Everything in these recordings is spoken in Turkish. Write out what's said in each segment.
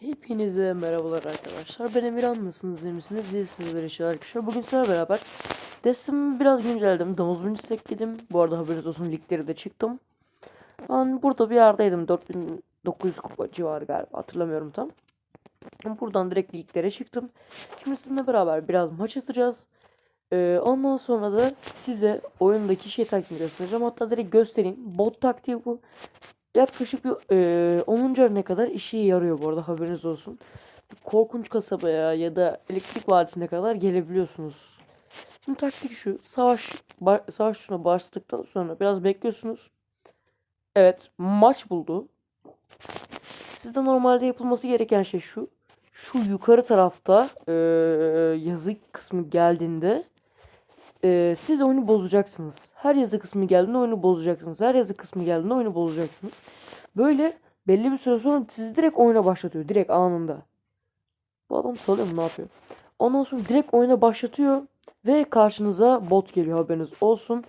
Hepinize merhabalar arkadaşlar. Ben Emirhan. Nasılsınız? iyi misiniz? İyisinizdir inşallah arkadaşlar. Bugün sizlerle beraber Destimi biraz güncelledim. Domuz birinci ekledim. Bu arada haberiniz olsun ligleri de çıktım. Ben burada bir yerdeydim. 4900 kupa civarı galiba. Hatırlamıyorum tam. Buradan direkt liglere çıktım. Şimdi sizinle beraber biraz maç atacağız. Ee, ondan sonra da size oyundaki şey taktiğini göstereceğim. Hatta direkt göstereyim. Bot taktiği bu. Yaklaşık bir e, 10. örnek kadar işe yarıyor bu arada haberiniz olsun. Korkunç kasabaya ya da elektrik vadisine kadar gelebiliyorsunuz. Şimdi taktik şu. Savaş savaş tuşuna bastıktan sonra biraz bekliyorsunuz. Evet, maç buldu. Sizde normalde yapılması gereken şey şu. Şu yukarı tarafta e, yazı kısmı geldiğinde e, siz oyunu bozacaksınız. Her yazı kısmı geldiğinde oyunu bozacaksınız. Her yazı kısmı geldiğinde oyunu bozacaksınız. Böyle belli bir süre sonra sizi direkt oyuna başlatıyor. Direkt anında. Bu adam salıyor mu ne yapıyor? Ondan sonra direkt oyuna başlatıyor. Ve karşınıza bot geliyor haberiniz olsun.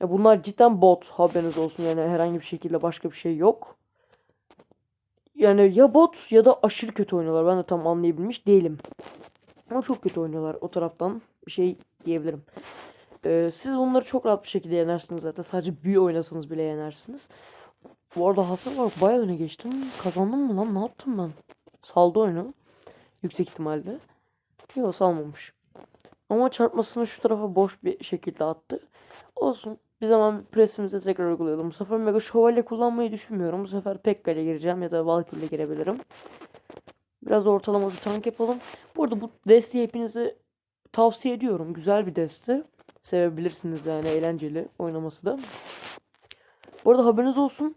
Ya bunlar cidden bot haberiniz olsun. Yani herhangi bir şekilde başka bir şey yok. Yani ya bot ya da aşırı kötü oynuyorlar. Ben de tam anlayabilmiş değilim. Ama çok kötü oynuyorlar o taraftan. Bir şey diyebilirim. Ee, siz bunları çok rahat bir şekilde yenersiniz zaten. Sadece büyü oynasanız bile yenersiniz. Bu arada hasar var. Bayağı öne geçtim. Kazandım mı lan? Ne yaptım ben? Saldı oyunu. Yüksek ihtimalle. Yok salmamış. Ama çarpmasını şu tarafa boş bir şekilde attı. Olsun. Bir zaman presimizi tekrar uygulayalım. Bu sefer Mega Şövalye kullanmayı düşünmüyorum. Bu sefer Pekka ile gireceğim ya da Valkyrie girebilirim. Biraz ortalama bir tank yapalım. Bu arada bu desteği hepinize tavsiye ediyorum. Güzel bir deste. Sevebilirsiniz yani eğlenceli oynaması da. Bu arada haberiniz olsun.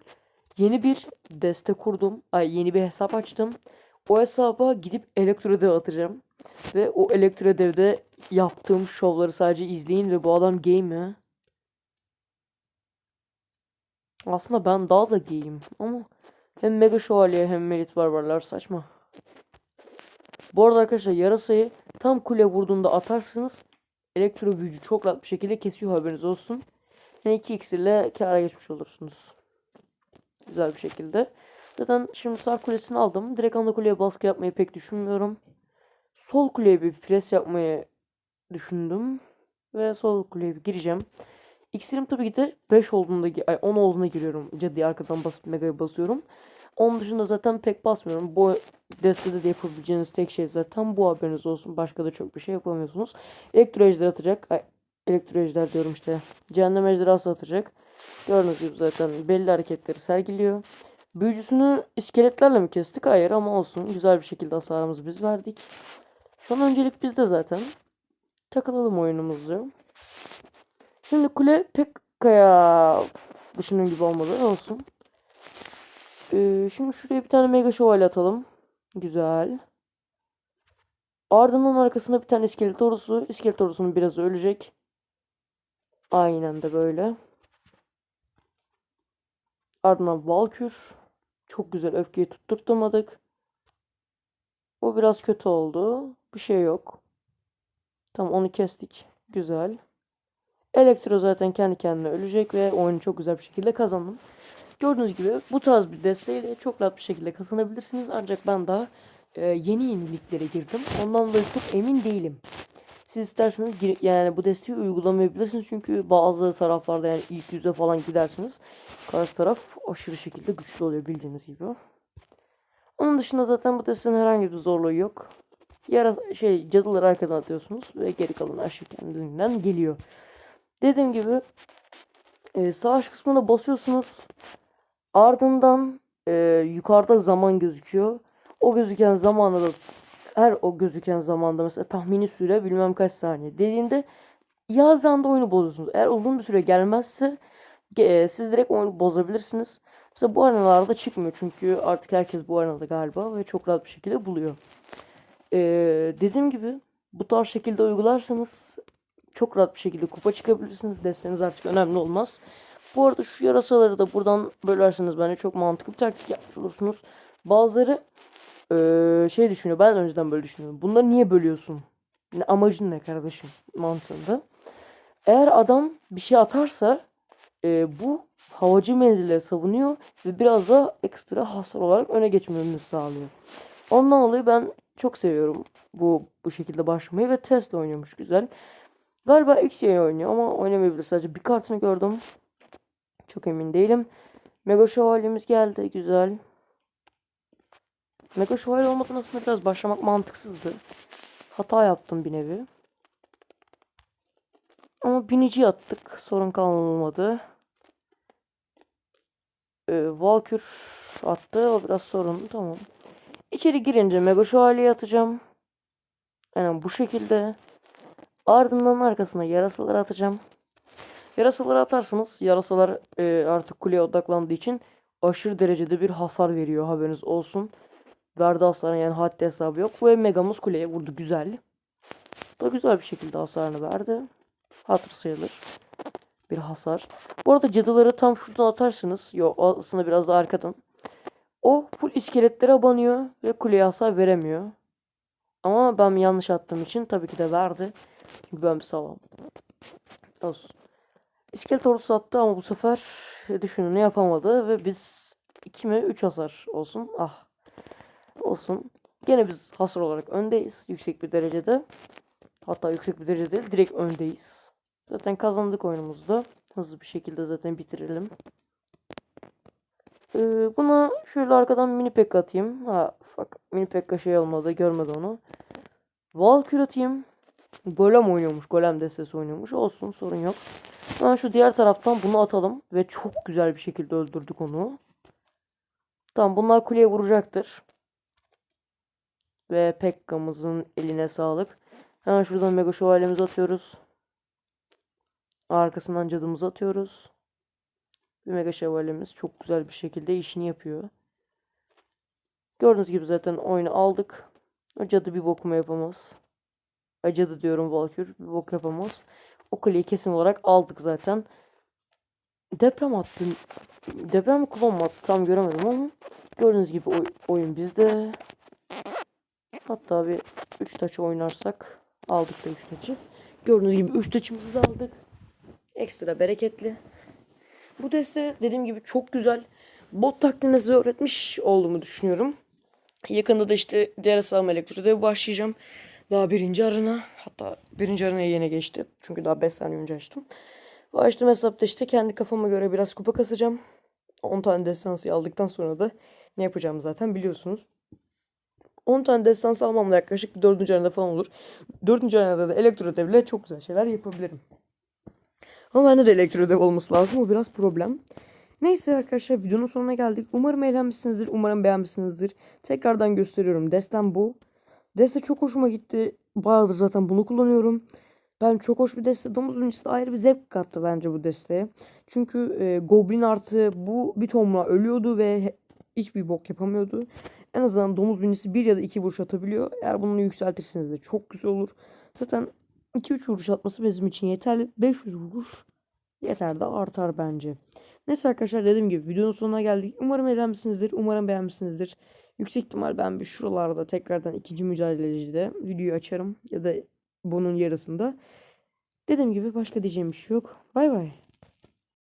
Yeni bir deste kurdum. Ay yeni bir hesap açtım. O hesaba gidip elektrodev atacağım. Ve o elektrodevde yaptığım şovları sadece izleyin ve bu adam gay mi? Aslında ben daha da gayim ama hem Mega Şövalye hem Merit Barbarlar saçma. Bu arada arkadaşlar yarasayı tam kule vurduğunda atarsınız. Elektro büyücü çok rahat bir şekilde kesiyor haberiniz olsun. Yani 2 iksirle kâra geçmiş olursunuz. Güzel bir şekilde. Zaten şimdi sağ kulesini aldım. Direkt ana kuleye baskı yapmayı pek düşünmüyorum. Sol kuleye bir pres yapmayı düşündüm. Ve sol kuleye bir gireceğim. İksirim tabii ki de 5 olduğunda, ay 10 olduğunda giriyorum. Cadıya arkadan basıp mega'ya basıyorum. Onun dışında zaten pek basmıyorum. Bu destede de yapabileceğiniz tek şey zaten bu haberiniz olsun. Başka da çok bir şey yapamıyorsunuz. Elektro ejder atacak. Ay, elektro ejder diyorum işte. Cehennem ejderhası atacak. Gördüğünüz gibi zaten belli hareketleri sergiliyor. Büyücüsünü iskeletlerle mi kestik? Hayır ama olsun. Güzel bir şekilde hasarımızı biz verdik. Şu an öncelik bizde zaten. Takılalım oyunumuzu. Şimdi kule pek kaya düşündüğüm gibi olmadı. Olsun. Ee, şimdi şuraya bir tane mega şövalye atalım. Güzel. Ardından arkasına bir tane iskelet ordusu. İskelet ordusunun biraz ölecek. Aynen de böyle. Ardından Valkür. Çok güzel öfkeyi tutturtamadık. Bu biraz kötü oldu. Bir şey yok. Tamam onu kestik. Güzel. Elektro zaten kendi kendine ölecek ve oyunu çok güzel bir şekilde kazandım. Gördüğünüz gibi bu tarz bir desteğiyle çok rahat bir şekilde kazanabilirsiniz. Ancak ben daha e, yeni yeniliklere girdim. Ondan dolayı çok emin değilim. Siz isterseniz gir- yani bu desteği uygulamayabilirsiniz. Çünkü bazı taraflarda yani ilk yüze falan gidersiniz. Karşı taraf aşırı şekilde güçlü oluyor bildiğiniz gibi. Onun dışında zaten bu desteğin herhangi bir zorluğu yok. Yara şey cadıları arkadan atıyorsunuz ve geri kalan her şey kendiliğinden geliyor. Dediğim gibi e, savaş kısmına basıyorsunuz. Ardından e, yukarıda zaman gözüküyor. O gözüken zamanda da her o gözüken zamanda mesela tahmini süre bilmem kaç saniye dediğinde yaz anda oyunu bozuyorsunuz. Eğer uzun bir süre gelmezse e, siz direkt oyunu bozabilirsiniz. Mesela bu arenalarda çıkmıyor çünkü artık herkes bu arenada galiba ve çok rahat bir şekilde buluyor. E, dediğim gibi bu tarz şekilde uygularsanız çok rahat bir şekilde kupa çıkabilirsiniz. Desteniz artık önemli olmaz. Bu arada şu yarasaları da buradan bölerseniz bence çok mantıklı bir taktik yapmış olursunuz. Bazıları eee, şey düşünüyor. Ben önceden böyle düşünüyorum. Bunları niye bölüyorsun? Ne amacın ne kardeşim mantığında. Eğer adam bir şey atarsa eee, bu havacı menzille savunuyor ve biraz da ekstra hasar olarak öne geçmemizi sağlıyor. Ondan dolayı ben çok seviyorum bu bu şekilde başlamayı ve Tesla oynuyormuş güzel. Galiba XY oynuyor ama oynamayabilir sadece bir kartını gördüm. Çok emin değilim. Mega Şövalyemiz geldi güzel. Mega Şövalye olmadan aslında biraz başlamak mantıksızdı. Hata yaptım bir nevi. Ama binici attık. Sorun kalmadı. Ee, Valkür attı. O biraz sorun. Tamam. İçeri girince Mega Şövalye'yi atacağım. Aynen bu şekilde. Ardından arkasına yarasaları atacağım. Yarasaları atarsanız yarasalar e, artık kuleye odaklandığı için aşırı derecede bir hasar veriyor haberiniz olsun. Verdi hasarı yani haddi hesabı yok ve Megamuz kuleye vurdu güzel. Da güzel bir şekilde hasarını verdi. Hatır sayılır. Bir hasar. Bu arada cadıları tam şuradan atarsınız. Yok aslında biraz da arkadan. O full iskeletlere abanıyor ve kuleye hasar veremiyor. Ama ben yanlış attığım için tabii ki de verdi. Çünkü ben bir salam. Olsun. İskelet ordusu attı ama bu sefer düşünün yapamadı ve biz 2 mi 3 hasar olsun. Ah. Olsun. Gene biz hasar olarak öndeyiz. Yüksek bir derecede. Hatta yüksek bir derece değil. Direkt öndeyiz. Zaten kazandık oyunumuzda. Hızlı bir şekilde zaten bitirelim. Ee, buna şöyle arkadan mini pek atayım. Ha fuck. Mini pekka şey olmadı. Görmedi onu. Valkür atayım. Golem oynuyormuş. Golem destesi oynuyormuş. Olsun sorun yok. Hemen şu diğer taraftan bunu atalım. Ve çok güzel bir şekilde öldürdük onu. Tamam bunlar kuleye vuracaktır. Ve Pekka'mızın eline sağlık. Hemen şuradan Mega Şövalyemizi atıyoruz. Arkasından cadımızı atıyoruz. Mega Şövalyemiz çok güzel bir şekilde işini yapıyor. Gördüğünüz gibi zaten oyunu aldık. O cadı bir bokuma yapamaz. Cadı diyorum Valkür bir bok yapamaz. O kuleyi kesin olarak aldık zaten. Deprem attı. Deprem mi attı tam göremedim ama gördüğünüz gibi oy- oyun bizde. Hatta bir 3 taç oynarsak aldık da 3 taçı. Gördüğünüz gibi 3 taçımızı da aldık. Ekstra bereketli. Bu deste dediğim gibi çok güzel. Bot taktiğini size öğretmiş olduğumu düşünüyorum. Yakında da işte diğer hesabım elektroda başlayacağım. Daha birinci arena. Hatta birinci arenaya yeni geçti. Çünkü daha 5 saniye önce açtım. O açtığım hesapta işte kendi kafama göre biraz kupa kasacağım. 10 tane destansı aldıktan sonra da ne yapacağımı zaten biliyorsunuz. 10 tane destansı almamla yaklaşık 4. arenada falan olur. 4. arenada da elektro devle çok güzel şeyler yapabilirim. Ama bende de elektro dev olması lazım. O biraz problem. Neyse arkadaşlar videonun sonuna geldik. Umarım eğlenmişsinizdir. Umarım beğenmişsinizdir. Tekrardan gösteriyorum. Destem bu. Deste çok hoşuma gitti. Bayağıdır zaten bunu kullanıyorum. Ben çok hoş bir deste. Domuz binicisi de ayrı bir zevk kattı bence bu desteye. Çünkü e, Goblin artı bu bir tomla ölüyordu ve hiçbir bok yapamıyordu. En azından domuz binicisi bir ya da iki vuruş atabiliyor. Eğer bunu yükseltirseniz de çok güzel olur. Zaten 2-3 vuruş atması bizim için yeterli. 500 vuruş yeter de artar bence. Neyse arkadaşlar dediğim gibi videonun sonuna geldik. Umarım eğlenmişsinizdir. Umarım beğenmişsinizdir. Yüksek ihtimal ben bir şuralarda tekrardan ikinci mücadelecide videoyu açarım. Ya da bunun yarısında. Dediğim gibi başka diyeceğim bir şey yok. Bay bay.